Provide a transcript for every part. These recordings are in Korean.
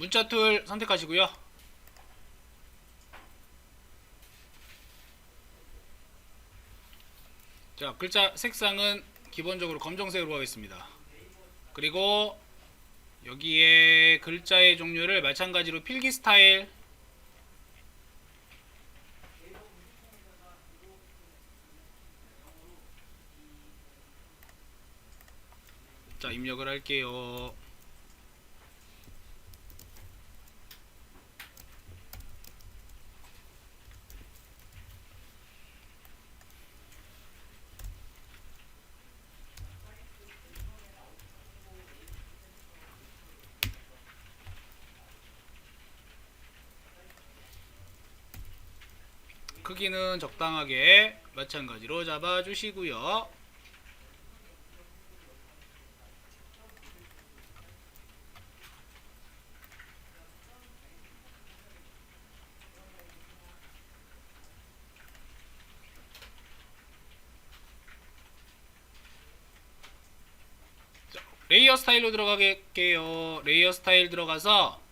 문자 툴 선택하시고요. 자, 글자 색상은 기본적으로 검정색으로 하겠습니다. 그리고 여기에 글자의 종류를 마찬가지로 필기 스타일 자 입력을 할게요. 크기는 적당하게 마찬가지로 잡아주시고요. 자, 레이어 스타일로 들어가게요. 레이어 스타일 들어가서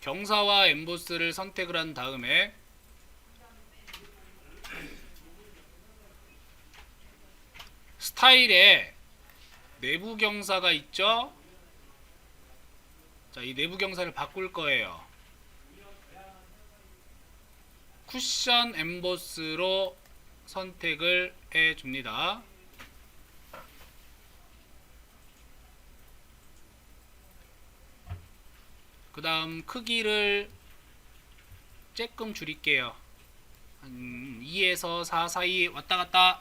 경사와 엠보스를 선택을 한 다음에 스타일에 내부 경사가 있죠? 자, 이 내부 경사를 바꿀 거예요. 쿠션 엠보스로 선택을 해 줍니다. 그 다음 크기를 조금 줄일게요. 한 2에서 4 사이 왔다 갔다.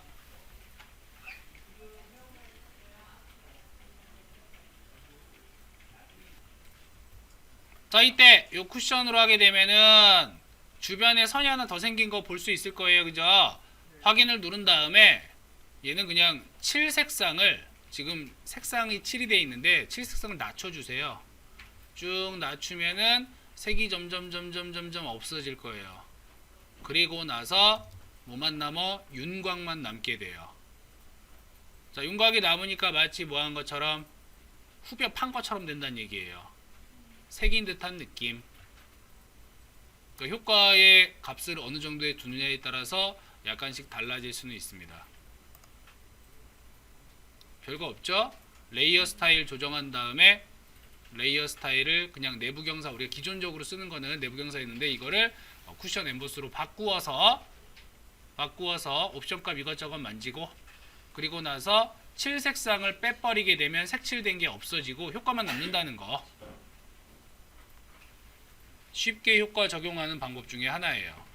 자, 이때 요 쿠션으로 하게 되면은 주변에 선이 하나 더 생긴 거 볼 수 있을 거예요. 그죠? 확인을 누른 다음에 얘는 그냥 7 색상을 지금 색상이 7이 돼 있는데 7 색상을 낮춰 주세요. 쭉 낮추면은 색이 점점 점점 점점 없어질 거예요. 그리고 나서 뭐만 남어 윤곽만 남게 돼요. 자, 윤곽이 남으니까 마치 뭐한 것처럼 후벼 판 것처럼 된다는 얘기예요. 색인 듯한 느낌. 그 효과의 값을 어느 정도에 두느냐에 따라서 약간씩 달라질 수는 있습니다. 별거 없죠? 레이어 스타일 조정한 다음에 레이어 스타일을 그냥 내부 경사 우리가 기존적으로 쓰는 거는 내부 경사였는데 이거를 어, 쿠션 엠보스로 바꾸어서 바꾸어서 옵션 값 이것저것 만지고 그리고 나서 칠 색상을 빼버리게 되면 색칠된 게 없어지고 효과만 남는다는 거 쉽게 효과 적용하는 방법 중에 하나예요.